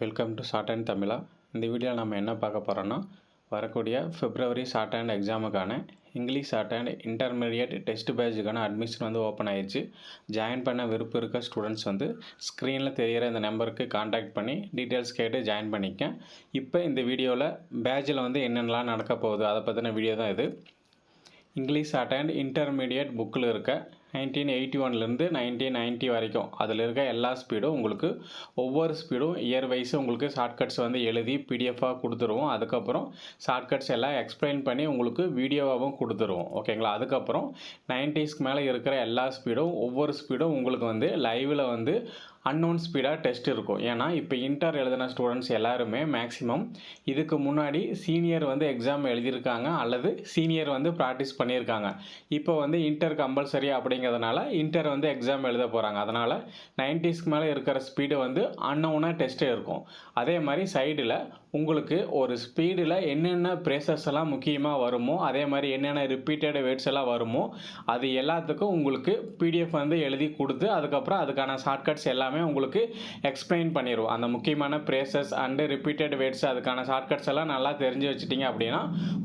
Welcome to short and தமிழா இந்த வீடியோவில் நம்ம என்ன பார்க்க போகிறோன்னா வரக்கூடிய ஃபிப்ரவரி ஷார்ட் அண்ட் எக்ஸாமுக்கான English short and intermediate test பேட்சுக்கான அட்மிஷன் வந்து ஓப்பன் ஆயிடுச்சு ஜாயின் பண்ண விருப்பம் இருக்க ஸ்டூடெண்ட்ஸ் வந்து ஸ்க்ரீனில் தெரிகிற இந்த நம்பருக்கு காண்டாக்ட் பண்ணி டீட்டெயில்ஸ் கேட்டு ஜாயின் பண்ணிக்க. இப்போ இந்த வீடியோவில் பேஜில் வந்து என்னென்னலாம் நடக்க போகுது அதை பற்றின வீடியோ தான் இது. இங்கிலீஷ் ஷார்ட் அண்ட் இன்டர்மீடியட் புக்கில் இருக்க நைன்டீன் எயிட்டி ஒன்லேருந்து நைன்டீன் நைன்ட்டி வரைக்கும். அதில் இருக்க எல்லா ஸ்பீடும் உங்களுக்கு ஒவ்வொரு ஸ்பீடும் இயர் வைஸ் உங்களுக்கு ஷார்ட்கட்ஸ் வந்து எழுதி பிடிஎஃபாக கொடுத்துருவோம். அதுக்கப்புறம் ஷார்ட்கட்ஸ் எல்லாம் எக்ஸ்பிளைன் பண்ணி உங்களுக்கு வீடியோவாகவும் கொடுத்துருவோம். ஓகேங்களா? அதுக்கப்புறம் நைன்டிஸ்க்கு மேலே இருக்கிற எல்லா ஸ்பீடும் ஒவ்வொரு ஸ்பீடும் உங்களுக்கு வந்து லைவில் வந்து அன்னோன் ஸ்பீடாக டெஸ்ட் இருக்கும். ஏன்னா இப்போ இன்டர் எழுதின ஸ்டூடெண்ட்ஸ் எல்லாருமே மேக்ஸிமம் இதுக்கு முன்னாடி சீனியர் வந்து எக்ஸாம் எழுதியிருக்காங்க அல்லது சீனியர் வந்து ப்ராக்டிஸ் பண்ணியிருக்காங்க. இப்போ வந்து இன்டர் கம்பல்சரி அப்படிங்கிறதுனால இன்டர் வந்து எக்ஸாம் எழுத போகிறாங்க அதனால் நைன்டிஸ்க்கு மேலே இருக்கிற ஸ்பீடு வந்து அன்னோனாக டெஸ்ட்டே இருக்கும். அதே மாதிரி சைடில் உங்களுக்கு ஒரு ஸ்பீடில் என்னென்ன ப்ரேசஸ் எல்லாம் முக்கியமாக வருமோ அதே மாதிரி என்னென்ன ரிப்பீட்டட் வேர்ட்ஸ் எல்லாம் வருமோ அது எல்லாத்துக்கும் உங்களுக்கு பிடிஎஃப் வந்து எழுதி கொடுத்து அதுக்கப்புறம் அதுக்கான ஷார்ட்கட்ஸ் எல்லாமே உங்களுக்கு எக்ஸ்பிளைன் பண்ணிடுவோம் அந்த முக்கியமான ப்ரேசஸ் அண்டு ரிப்பீட்டட் வேர்ட்ஸ் அதுக்கான ஷார்ட்கட்ஸ் எல்லாம் நல்லா தெரிஞ்சு வச்சுட்டிங்க அப்படின்னா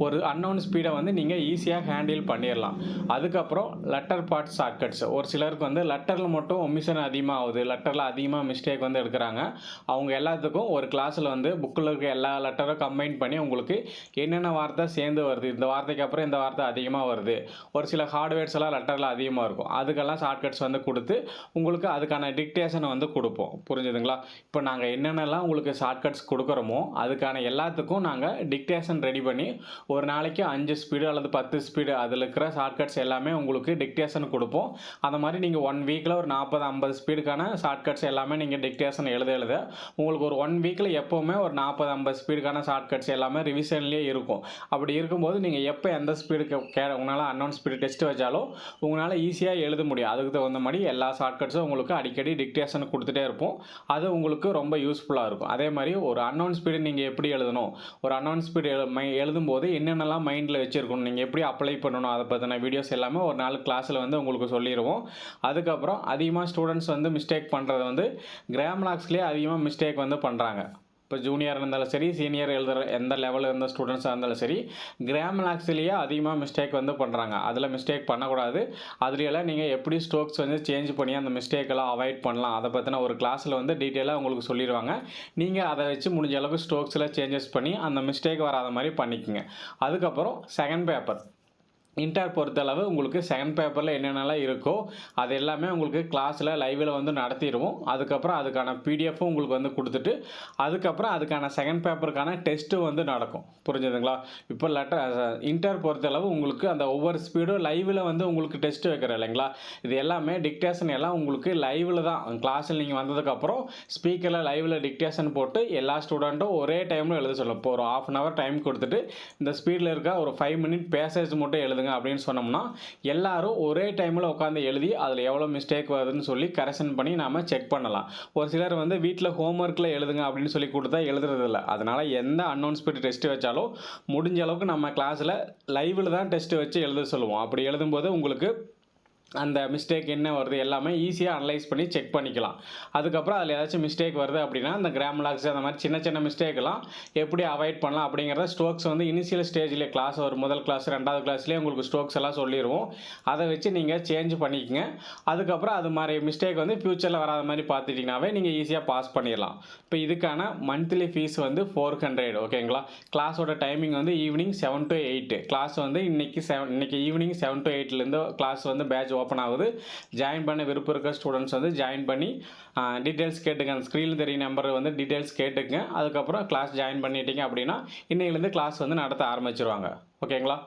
ஒரு அன்னோன் ஸ்பீடை வந்து நீங்கள் ஈஸியாக ஹேண்டில் பண்ணிடலாம் அதுக்கப்புறம் லெட்டர் பார்ட் ஷார்ட்கட்ஸ் ஒரு சிலருக்கு வந்து லெட்டரில் மட்டும் ஒமிஷன் அதிகமாக ஆகுது லெட்டரில் அதிகமாக மிஸ்டேக் வந்து எடுக்கிறாங்க. அவங்க எல்லாத்துக்கும் ஒரு கிளாஸில் வந்து புக்கில் இருக்க எல்லா லெட்டரும் கம்பைன் பண்ணி உங்களுக்கு என்னென்ன வார்த்தை சேர்ந்து வருது? இந்த வார்த்தைக்கு அப்புறம் இந்த வார்த்தை அதிகமாக வருது. ஒரு சில ஹார்ட்வேர்ஸ் எல்லாம் லெட்டரில் அதிகமாக இருக்கும். அதுக்கெல்லாம் ஷார்ட்கட்ஸ் வந்து கொடுத்து உங்களுக்கு அதுக்கான டிக்டேஷனை வந்து கொடுப்போம். புரிஞ்சுதுங்களா? இப்போ நாங்கள் என்னென்னலாம் உங்களுக்கு ஷார்ட்கட்ஸ் கொடுக்குறோமோ அதுக்கான எல்லாத்துக்கும் நாங்கள் டிக்டேஷன் ரெடி பண்ணி ஒரு நாளைக்கு அஞ்சு ஸ்பீடு அல்லது பத்து ஸ்பீடு அதில் இருக்கிற ஷார்ட்கட்ஸ் எல்லாமே உங்களுக்கு டிக்டேஷன் கொடுப்போம். அந்த மாதிரி நீங்கள் ஒன் வீக்கில் ஒரு நாற்பது ஐம்பது ஸ்பீடுக்கான ஷார்ட்கட்ஸ் எல்லாமே நீங்கள் டிக்டேஷன் எழுத எழுத உங்களுக்கு ஒரு ஒன் வீக்கில் எப்போவுமே ஒரு நாற்பது ஐம்பது ஸ்பீடுக்கான ஷார்ட்கட்ஸ் எல்லாமே ரிவிஷன்லேயே இருக்கும். அப்படி இருக்கும்போது நீங்கள் எப்போ எந்த ஸ்பீடுக்கு கே உங்களால் அன்னோன் ஸ்பீடு டெஸ்ட் வச்சாலும் உங்களால் ஈஸியாக எழுத முடியும். அதுக்கு தகுந்த மாதிரி எல்லா ஷார்ட்கட்ஸும் உங்களுக்கு அடிக்கடி டிக்டேஷன் கொடுத்துட்டே இருப்போம். அது உங்களுக்கு ரொம்ப யூஸ்ஃபுல்லாக இருக்கும். அதே மாதிரி ஒரு அன்னோன் ஸ்பீடு நீங்கள் எப்படி எழுதணும்? ஒரு அன்னோன் ஸ்பீடு எழு மை எழுதும்போது என்னென்னலாம் மைண்டில் வச்சுருக்கணும்? நீங்கள் எப்படி அப்ளை பண்ணணும்? அதை பற்றின வீடியோஸ் எல்லாமே ஒரு நாலு கிளாஸில் வந்து உங்களுக்கு சொல்லிடுவோம் அதுக்கப்புறம் அதிகமாக ஸ்டூடெண்ட்ஸ் வந்து மிஸ்டேக் பண்ணுறது வந்து கிராமலாக்ஸ்லேயே அதிகமாக மிஸ்டேக் வந்து பண்ணுறாங்க இப்போ ஜூனியர் இருந்தாலும் சரி சீனியர் எழுதுகிற எந்த லெவலில் இருந்த ஸ்டூடெண்ட்ஸாக இருந்தாலும் சரி கிராமலாக்ஸ்லேயே அதிகமாக மிஸ்டேக் வந்து பண்ணுறாங்க அதில் மிஸ்டேக் பண்ணக்கூடாது. அதுலையெல்லாம் நீங்கள் எப்படி ஸ்ட்ரோக்ஸ் வந்து சேஞ்ச் பண்ணி அந்த மிஸ்டேக்கெல்லாம் அவாய்ட் பண்ணலாம் அதை பற்றின ஒரு கிளாஸில் வந்து டீட்டெயிலாக உங்களுக்கு சொல்லிடுவாங்க நீங்கள் அதை வச்சு முடிஞ்ச அளவுக்கு ஸ்ட்ரோக்ஸில் சேஞ்சஸ் பண்ணி அந்த மிஸ்டேக் வராத மாதிரி பண்ணிக்கோங்க. அதுக்கப்புறம் செகண்ட் பேப்பர் இன்டர் பொறுத்தளவு உங்களுக்கு செகண்ட் பேப்பரில் என்னென்னலாம் இருக்கோ அது எல்லாமே உங்களுக்கு கிளாஸில் லைவில் வந்து நடத்திடுவோம். அதுக்கப்புறம் அதுக்கான பிடிஎஃப்பும் உங்களுக்கு வந்து கொடுத்துட்டு அதுக்கப்புறம் அதுக்கான செகண்ட் பேப்பருக்கான டெஸ்ட்டும் வந்து நடக்கும். புரிஞ்சுதுங்களா? இப்போ லெட்டர் இன்டர் பொறுத்தளவு உங்களுக்கு அந்த ஒவ்வொரு ஸ்பீடும் லைவில் வந்து உங்களுக்கு டெஸ்ட் வைக்கிறோம் இல்லைங்களா? இது எல்லாமே டிக்டேஷன் எல்லாம் உங்களுக்கு லைவில் தான். கிளாஸில் நீங்கள் வந்ததுக்கப்புறம் ஸ்பீக்கரில் லைவில் டிக்டேஷன் போட்டு எல்லா ஸ்டூடெண்ட்டும் ஒரே டைமில் எழுத சொல்லும். இப்போ ஒரு ஆஃப் அன் ஹவர் டைம் கொடுத்துட்டு இந்த ஸ்பீடில் இருக்க ஒரு ஃபைவ் மினிட் பேசேஜ் மட்டும் எழுதுங்க. அப்படின்னு சொன்னோம்னா எல்லாரும் ஒரே டைமில் உட்காந்து எழுதி அதில் எவ்வளோ மிஸ்டேக் வருதுன்னு சொல்லி கரெக்ஷன் பண்ணி நாம் செக் பண்ணலாம். ஒரு சிலர் வந்து வீட்டில் ஹோம்ஒர்க்கில் எழுதுங்க அப்படின்னு சொல்லி கொடுத்தா எழுதுறதில்ல. அதனால் எந்த அன்னோன் ஸ்பீட் டெஸ்ட் வச்சாலும் முடிஞ்ச அளவுக்கு நம்ம கிளாஸில் லைவில் தான் டெஸ்ட் வச்சு எழுத சொல்லுவோம். அப்படி எழுதும்போது உங்களுக்கு அந்த மிஸ்டேக் என்ன வருது எல்லாமே ஈஸியாக அனலைஸ் பண்ணி செக் பண்ணிக்கலாம். அதுக்கப்புறம் அதில் ஏதாச்சும் மிஸ்டேக் வருது அப்படின்னா அந்த கிராமலாக்ஸ் அந்த மாதிரி சின்ன சின்ன மிஸ்டேக்லாம் எப்படி அவாய்ட் பண்ணலாம் அப்படிங்கிறத ஸ்ட்ரோக்ஸ் வந்து இனிஷியல் ஸ்டேஜில் கிளாஸ் ஒரு முதல் கிளாஸ் ரெண்டாவது கிளாஸ்லேயே உங்களுக்கு ஸ்ட்ரோக்ஸ் எல்லாம் சொல்லிடுவோம் அதை வச்சு நீங்கள் சேஞ்ச் பண்ணிக்கங்க. அதுக்கப்புறம் அது மாதிரி மிஸ்டேக் வந்து ஃப்யூச்சரில் வராத மாதிரி பார்த்துட்டிங்கனாவே நீங்கள் ஈஸியாக பாஸ் பண்ணிடலாம். இப்போ இதுக்கான மந்த்லி ஃபீஸ் வந்து ஃபோர் ஹண்ட்ரட் ஓகேங்களா கிளாஸோட டைமிங் வந்து evening seven to eight class வந்து இன்றைக்கி செவன் இன்றைக்கி ஈவினிங் செவன் டு எயிட்லேருந்து கிளாஸ் வந்து பேட்ச் ஓப்பன் ஆகுது. ஜாயின் பண்ண விருப்பம் இருக்க ஸ்டூடெண்ட்ஸ் வந்து ஜாயின் பண்ணி டீட்டெயில்ஸ் கேட்டுங்க அந்த ஸ்க்ரீனில் தெரிய நம்பர் வந்து டீட்டெயில்ஸ் கேட்டுங்க அதுக்கப்புறம் கிளாஸ் ஜாயின் பண்ணிட்டீங்க அப்படின்னா இன்னையிலேருந்து கிளாஸ் வந்து நடத்த ஆரம்பிச்சிருவாங்க. ஓகேங்களா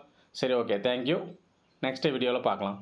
சரி ஓகே தேங்க்யூ நெக்ஸ்ட் வீடியோவில் பார்க்கலாம்.